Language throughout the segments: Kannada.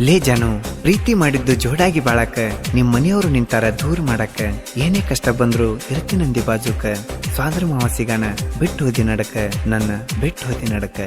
ಲೇ ಜನು ಪ್ರೀತಿ ಮಾಡಿದ್ದು ಜೋಡಾಗಿ ಬಾಳಕ ನಿಮ್ ಮನೆಯವರು ನಿಂತಾರ ದೂರ ಮಾಡಕ ಏನೇ ಕಷ್ಟ ಬಂದ್ರು ಇರ್ತೀನಂದಿ ಬಾಜುಕ ಸ್ವಾದ್ರ ಮಾವ ಸಿಗಾನ ಬಿಟ್ಟು ಹೋದಿ ನಡಕ ನನ್ನ ಬಿಟ್ಟು ಹೋದಿ ನಡಕ.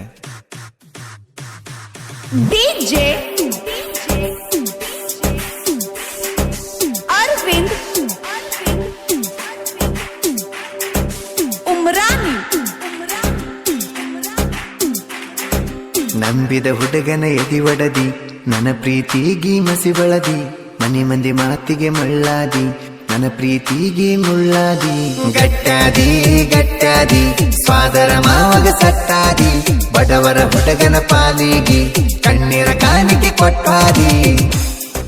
ನಂಬಿದ ಹುಡುಗನ ಎದಿ ಒಡದಿ ನನ್ನ ಪ್ರೀತಿಗೆ ಮಸಿ ಬಳದಿ, ಮನೆ ಮಂದಿ ಮಾತಿಗೆ ಮಳ್ಳಾದಿ, ನನ್ನ ಪ್ರೀತಿಗೆ ಮುಳ್ಳಾದಿ. ಗಟ್ಟಾದಿ ಗಟ್ಟಾದಿ, ಸ್ವಾದರ ಮಾವಗ ಸಟ್ಟಾದಿ, ಬಡವರ ಹುಡುಗನ ಪಾಲಿಗೆ ಕಣ್ಣೀರ ಕಾಣಿಕೆ ಕೊಟ್ಟಾದಿ.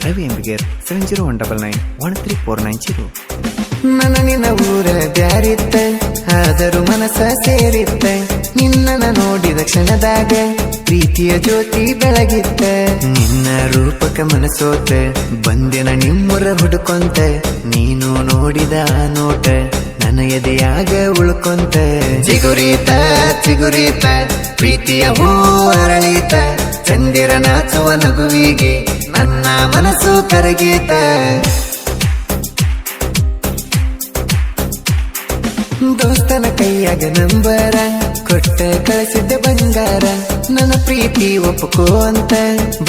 Ravi Ambiger seven zero one double nine one three four nine zero ನನ್ನ ನಿನ್ನ ಊರ ಬ್ಯಾರಿತ್ತ ಆದರೂ ಮನಸ್ಸ ಸೇರಿತ್ತ ನಿನ್ನನ ನೋಡಿದ ಕ್ಷಣದಾಗ ಪ್ರೀತಿಯ ಜ್ಯೋತಿ ಬೆಳಗಿದ್ದೆ. ನಿನ್ನ ರೂಪಕ ಮನಸೋತೆ, ಬಂದಿನ ನಿಮ್ಮುರ ಹುಡುಕೊಂತ. ನೀನು ನೋಡಿದ ನೋಟ, ನನ್ನ ಎದೆಯಾಗ ಉಳ್ಕೊಂತ. ಚಿಗುರೀತ ಚಿಗುರೀತ, ಪ್ರೀತಿಯ ಹೂ ಅರಳೀತ. ಚಂದಿರ ನಾಚುವ ನಗುವಿಗೆ ನನ್ನ ಮನಸ್ಸು ಕರಗೀತ. ದೋಸ್ತನ ಕೈಯಾಗ ನಂಬರ, ಕೊಟ್ಟ ಕಳಿಸಿದ್ದೆ ಬಂಗಾರ. ನನ್ನ ಪ್ರೀತಿ ಒಪ್ಪಕೋ ಅಂತ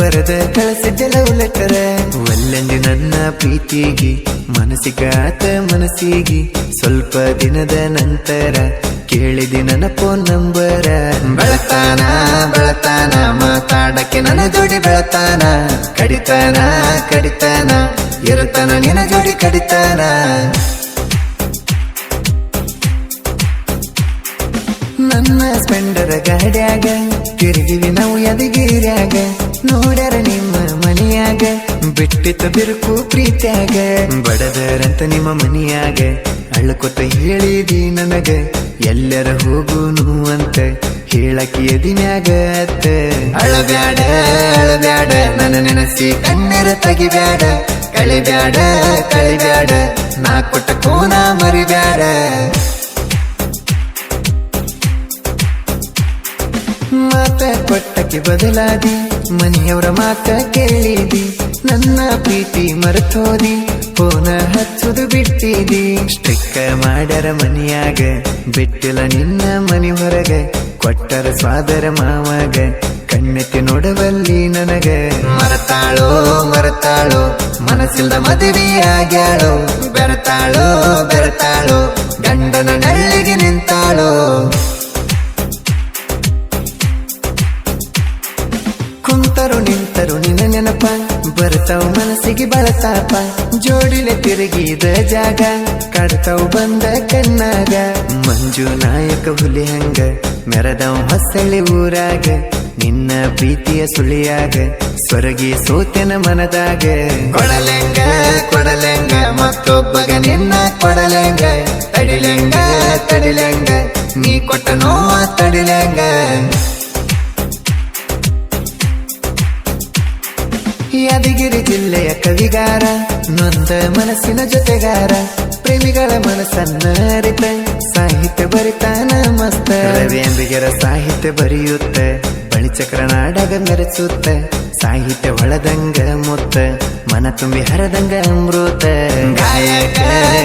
ಬರದ ಕಳಿಸಿದ್ದೆ ಲವ್ ಲೆಟರ ಒಲ್ಲಂದಿ ನನ್ನ ಪ್ರೀತಿಗೆ ಮನಸ್ಸಿಗಾತ ಮನಸ್ಸಿಗೆ. ಸ್ವಲ್ಪ ದಿನದ ನಂತರ ಕೇಳಿದಿ ನನ್ನ ಫೋನ್ ನಂಬರ ಬೆಳತಾನ ಬೆಳತಾನ, ಮಾತಾಡಕ್ಕೆ ನನ್ನ ಜೋಡಿ ಬೆಳತಾನ. ಕಡಿತಾನ ಕಡಿತಾನ, ಇರುತ್ತಾನ ನಿನ್ನ ಜೋಡಿ ಕಡಿತಾನ. ನನ್ನ ಸ್ಪೆಂಡರ ಗಾಡ್ಯಾಗ ತಿರುಗಿವಿ ನಾವು ಯದಗಿರ್ಯಾಗ ನೋಡ್ಯಾರ ನಿಮ್ಮ ಮನೆಯಾಗ ಬಿಟ್ಟಿತ ಬಿರುಕು ಪ್ರೀತ್ಯಾಗ, ಬಡದರಂತ ನಿಮ್ಮ ಮನೆಯಾಗ, ಅಳ್ಕೊತ ಹೇಳಿದಿ ನನಗ, ಎಲ್ಲರ ಹೋಗುನು ಅಂತ ಹೇಳಕ್ಕೆ ಎದಿನ್ಯಾಗ ಅಳಬ್ಯಾಡ ಅಳಬ್ಯಾಡ, ನನ್ನ ನೆನಸಿ ಕಣ್ಣರ ತಗಿಬ್ಯಾಡ, ಕಳಿಬ್ಯಾಡ ಕಳಿಬ್ಯಾಡ, ನಾ ಕೊಟ್ಟ ಕೋನ ಮರಿಬ್ಯಾಡ. ಮಾತ ಕೊಟ್ಟಕ್ಕೆ ಬದಲಾದಿ, ಮನೆಯವರ ಮಾತ ಕೇಳಿದಿ, ನನ್ನ ಪ್ರೀತಿ ಮರೆತೋದಿ ಪೋನ ಹಚ್ಚುದು ಬಿಟ್ಟಿದಿ. ಸ್ಟಿಕ್ಕ ಮಾಡ್ಯಾರ ಮನಿಯಾಗ, ಬಿಟ್ಟಿಲ್ಲ ನಿನ್ನ ಮನೆ ಹೊರಗ, ಕೊಟ್ಟರ ಸ್ವಾದರ ಮಾವಾಗ, ಕಣ್ಣೆತ್ತಿ ನೋಡವಲ್ಲಿ ನನಗ. ಮರತಾಳೋ ಮರತಾಳೋ ಮನಸ್ಸಿಲ್ಲ ಮದುವೆ ಬೆರತಾಳೋ ಬೆರತಾಳೋ, ಗಂಡನ ನಳ್ಳಿಗೆ ನಿಂತಾಳೋ. ನಿಂತರು ನಿನ್ನ ನೆನಪ ಬರ್ತಾವ ಮನಸ್ಸಿಗೆ ಬಳತಾಪ ಜೋಡಿಲೆ ತಿರುಗಿದ ಜಾಗ, ಕಡ್ತಾವ್ ಬಂದ ಕಣ್ಣಾಗ. ಮಂಜು ನಾಯಕ ಹುಲಿ ಹಂಗ, ಮೆರದವ್ ಹೊಸಳಿ ಊರಾಗ. ನಿನ್ನ ಪ್ರೀತಿಯ ಸುಳಿಯಾಗ, ಸ್ವರಗಿ ಸೋತೆನ ಮನದಾಗ. ಕೊಡಲೆಂಗ ಕೊಡಲೆಂಗ, ಮತ್ತೊಬ್ಬಗ ನಿನ್ನ ಕೊಡಲೆಂಗ. ತಡಿಲೆಂಗ ತಡಿಲೆಂಗ, ನೀ ಕೊಟ್ಟ ನೋವ ತಡಿಲೆಂಗ. ಯಾದಗಿರಿ ಜಿಲ್ಲೆಯ ಕವಿಗಾರ ನೊಂದ ಮನಸ್ಸಿನ ಜೊತೆಗಾರ ಪ್ರೇಮಿಗಳ ಮನಸ್ಸನ್ನ ಅರಿತ ಸಾಹಿತ್ಯ ಬರಿತಾನ ಮಸ್ತ. ರವಿಯಂದಿಗರ ಸಾಹಿತ್ಯ ಬರೆಯುತ್ತ ಬಳಿಚಕ್ರ ನಾಡಗ ಮೆರೆಸುತ್ತ ಸಾಹಿತ್ಯ ಒಳದಂಗ ಮುತ್ತ ಮನ ತುಂಬಿ ಹರದಂಗ ಅಮೃತ. ಗಾಯಕ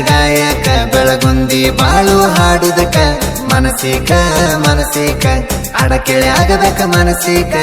ಗಾಯಕ ಬೆಳಗುಂದಿ ಬಾಳು ಹಾಡುದಕ ಮನಸಿಕ ಮನಸಿಕ ಅಡಕೆಳೆ ಆಗದಕ ಮನಸಿಕ.